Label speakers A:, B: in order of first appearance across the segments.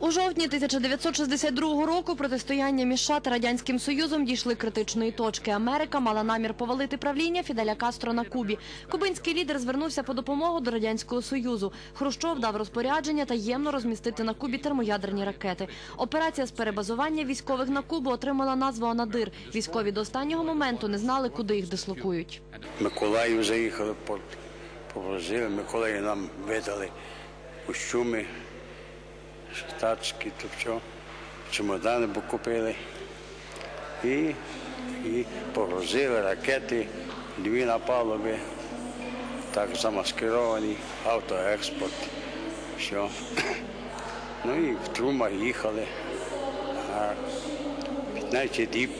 A: У жовтні 1962 року протистояння між США та радянським союзом дійшли критичної точки. Америка мала намір повалити правління Фіделя Кастро на Кубі. Кубинський лідер звернувся по допомогу до радянського союзу. Хрущов дав розпорядження таємно розмістити на Кубі термоядерні ракети. Операція з перебазування військових на Кубу отримала назву Анадир. Військові до останнього моменту не знали, куди їх дислокують.
B: Миколаїв заїхали, по- попросили. Миколаїв нам видали костюми, тачки, то все, чемодани бо купили. І, і погрузили ракети, дві на палубі, так замаскировані, автоекспорт, все. Ну і в трумах їхали, а 15 діб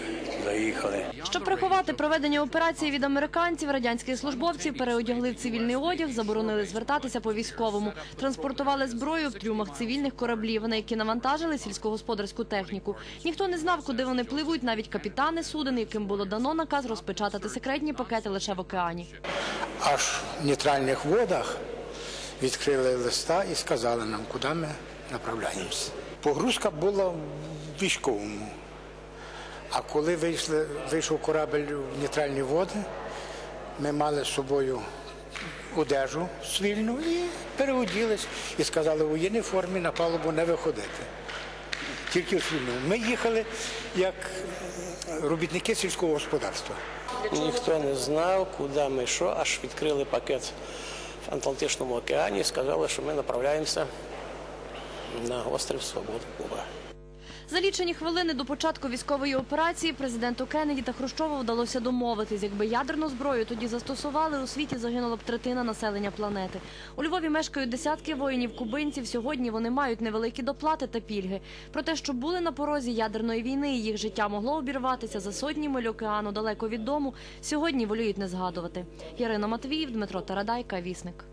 B: заїхали.
A: Щоб приховати проведення операції від американців, радянські службовці переодягли в цивільний одяг, заборонили звертатися по військовому, транспортували зброю в трюмах цивільних кораблів, на які навантажили сільськогосподарську техніку. Ніхто не знав, куди вони пливуть, навіть капітани суден, яким було дано наказ розпечатати секретні пакети лише в океані.
C: аж в нейтральних водах відкрили листа і сказали нам, куди ми направляємося. Погрузка була в військовому. А коли вийшли, вийшов корабель в нейтральні води, ми мали з собою одежу цивільну і переоділись і сказали, у воєнній формі на палубу не виходити. Тільки в цивільному. Ми їхали як робітники сільського господарства.
D: Ніхто не знав, куди ми що, аж відкрили пакет в Атлантичному океані і сказали, що ми направляємося на острів Свободи Куба.
A: За лічені хвилини до початку військової операції президенту Кеннеді та Хрущову вдалося домовитись. Якби ядерну зброю тоді застосували, у світі загинула б третина населення планети. У Львові мешкають десятки воїнів-кубинців. Сьогодні вони мають невеликі доплати та пільги. Про те, що були на порозі ядерної війни, їх життя могло обірватися за сотні миль океану далеко від дому. Сьогодні волюють не згадувати. Ярина Матвіїв, Дмитро Тарадайка, Вісник.